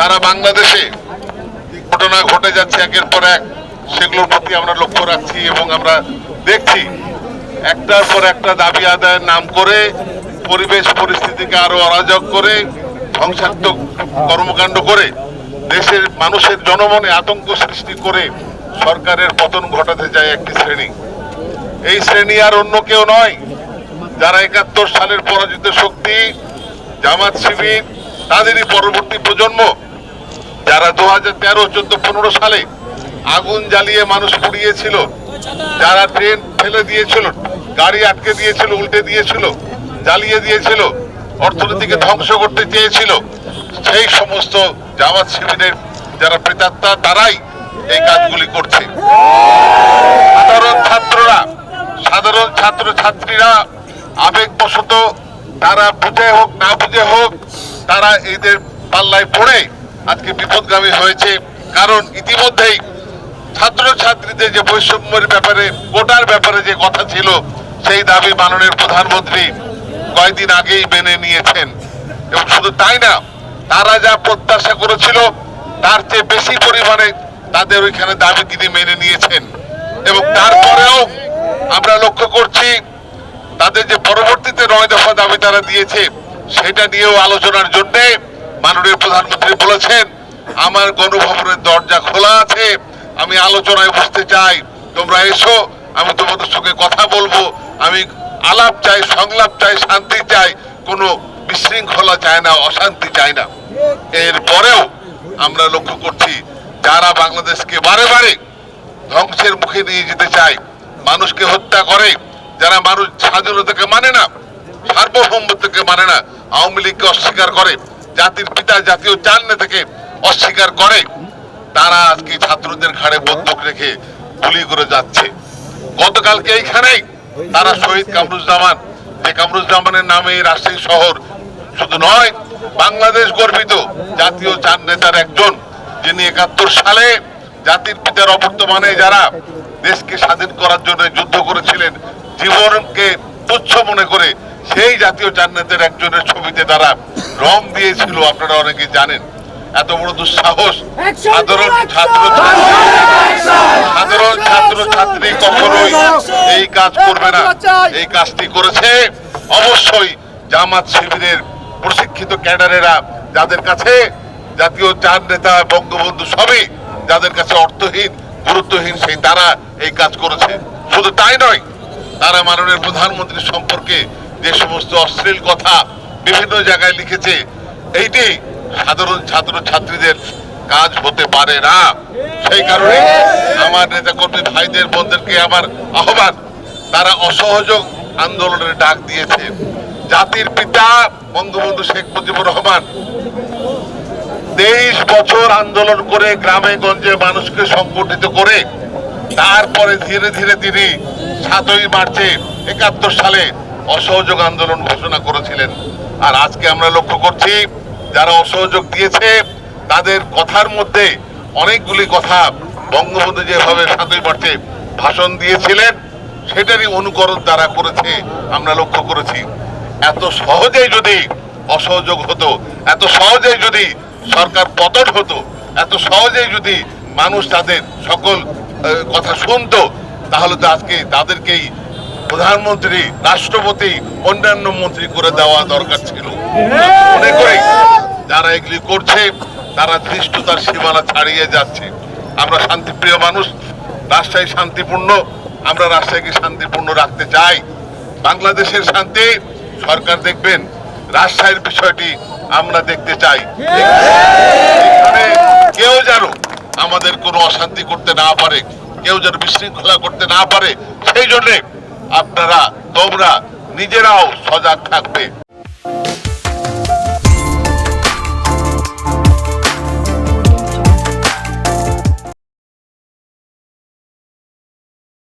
সারা বাংলাদেশে ঘটনা ঘটে যাচ্ছে একের পর এক। সেগুলোর প্রতি আমরা লক্ষ্য রাখছি এবং আমরা দেখছি একটার পর একটা দাবি আদায়ের নাম করে পরিবেশ পরিস্থিতিকে আরও অরাজক করে, ধ্বংসাত্মক কর্মকাণ্ড করে, দেশের মানুষের জনমনে আতঙ্ক সৃষ্টি করে সরকারের পতন ঘটাতে যায় একটি শ্রেণি। এই শ্রেণি আর অন্য কেউ নয়। যারা একাত্তর সালের পরাজিত শক্তি, জামাত শিবির, তাদেরই পরবর্তী প্রজন্ম যারা দু হাজার তেরো, চোদ্দ, পনেরো সালে আগুন জ্বালিয়ে মানুষ পুড়িয়েছিল, যারা ট্রেন ফেলে দিয়েছিল, গাড়ি আটকে দিয়েছিল, উল্টে দিয়েছিল, জ্বালিয়ে দিয়েছিল, অর্থনীতিকে ধ্বংস করতে চেয়েছিল, সেই সমস্ত জামাত শিবিরের যারা প্রেতাত্মা, তারাই এই কাজগুলি করছে। সাধারণ ছাত্ররা, সাধারণ ছাত্র ছাত্রীরা আবেগবশত, তারা বুঝে হোক, না বুঝে হোক, তারা এদের পাল্লায় পড়ে আজকে বিপদগামী হয়েছে। কারণ ইতিমধ্যেই ছাত্র ছাত্রীদের যে বৈষম্যের ব্যাপারে কোটার ব্যাপারে যে কথা ছিল, সেই দাবি মাননীয় প্রধানমন্ত্রী কয়েকদিন আগেই মেনে নিয়েছেন। এবং শুধু তাই না, তারা যা প্রত্যাশা করেছিল, তার চেয়ে বেশি পরিমাণে তাদের ওইখানে দাবি তিনি মেনে নিয়েছেন। এবং তারপরেও আমরা লক্ষ্য করছি, তাদের যে পরবর্তীতে নয় দফা দাবি তারা দিয়েছে, সেটা নিয়েও আলোচনার জন্য মাননীয় প্রধানমন্ত্রী বলেছেন আমার গণভবনের দরজা খোলা আছে, আমি আলোচনায় বসতে চাই। তোমরা এসো, আমি তোমাদের সঙ্গে কথা বলব। আমি আলাপ চাই, সংলাপ চাই, শান্তি চাই, কোনো বিশৃঙ্খলা চায় না, অশান্তি চায় না। এরপরেও আমরা লক্ষ্য করছি, যারা বাংলাদেশকে বারে বারে ধ্বংসের মুখে নিয়ে যেতে চায়, মানুষকে হত্যা করে, যারা মানুষ স্বাধীনতাকে মানে না, সার্বভৌমত্বকে মানে না, আওয়ামী লীগকে অস্বীকার করে, জাতির পিতা জাতীয় চাল নেতাকে অস্বীকার করে, তারা আজকে ছাত্রদের ঘাড়ে বন্দুক রেখে গুলি করে যাচ্ছে। গতকালকে এইখানেই তারা শহীদ কামরুজ্জামান। যে কামরুজ্জামানের নামে রাজশাহী শহর শুধু নয়, বাংলাদেশ গর্বিত জাতীয় চার নেতার একজন, যিনি একাত্তর সালে জাতির পিতার অবর্তমানে যারা দেশকে স্বাধীন করার জন্য যুদ্ধ করেছিলেন, জীবনকে তুচ্ছ মনে করে সেই জাতীয় চার নেতার একজনের ছবিতে তারা রং দিয়েছিল, আপনারা অনেকে জানেন। এত বড় দুঃসাহস। সাধারণ ছাত্র সাধারণ ছাত্র ছাত্রী কখনোই এই কাজ করবে না। এই কাজটি করেছে অবশ্যই জামাত শিবিরের প্রশিক্ষিত ক্যাডারেরা যাদের কাছে জাতীয় চার নেতা বঙ্গবন্ধু সবই যাদের কাছে অর্থহীন গুরুত্বহীন সেই তারা এই কাজ করেছে। শুধু তাই নয় তারা মাননীয় প্রধানমন্ত্রী সম্পর্কে যে সমস্ত অশ্লীল কথা বিভিন্ন জায়গায় লিখেছে এইটি সাধারণ ছাত্র ছাত্রীদের কাজ হতে পারে না। সেই কারণে আমার নেতা কর্মী ভাইদের বোনদেরকে আমার আহ্বান, তারা অসহযোগ আন্দোলনের ডাক দিয়েছে। জাতির পিতা বঙ্গবন্ধু শেখ মুজিবুর রহমান তেইশ বছর আন্দোলন করে গ্রামে গঞ্জে মানুষকে সংগঠিত করে, তারপরে ধীরে ধীরে তিনি সাতই মার্চে একাত্তর সালে অসহযোগ আন্দোলন ঘোষণা করেছিলেন। আর আজকে আমরা লক্ষ্য করছি যারা অসহযোগ দিয়েছে, তাদের কথার মধ্যে অনেকগুলি কথা বঙ্গবন্ধু যেভাবে সাতই মার্চে ভাষণ দিয়েছিলেন, সেটারই অনুকরণ তারা করেছে, আমরা লক্ষ্য করেছি। এত সহজেই যদি অসহযোগ হতো, এত সহজেই যদি সরকার পতন হতো, এত সহজেই যদি মানুষ তাদের সকল কথা শুনতো, তাহলে তো আজকে তাদেরকেই প্রধানমন্ত্রী, রাষ্ট্রপতি, অন্যান্য মন্ত্রী করে দেওয়া দরকার ছিল। মনে করি যারা এগুলি করছে, তারা ধৃষ্টতার সীমানা ছাড়িয়ে যাচ্ছে। আমরা শান্তিপ্রিয় মানুষ, রাজশাহী শান্তিপূর্ণ, আমরা রাজশাহীকে শান্তিপূর্ণ রাখতে চাই। বাংলাদেশের শান্তি, সরকার দেখবেন, রাজশাহীর বিষয়টি আমরা দেখতে চাই। কেউ যেন আমাদের কোনো অশান্তি করতে না পারে, কেউ যেন বিশৃঙ্খলা করতে না পারে, সেই জন্যে আপনারা, তোমরা নিজেরাও সজাগ থাকবে।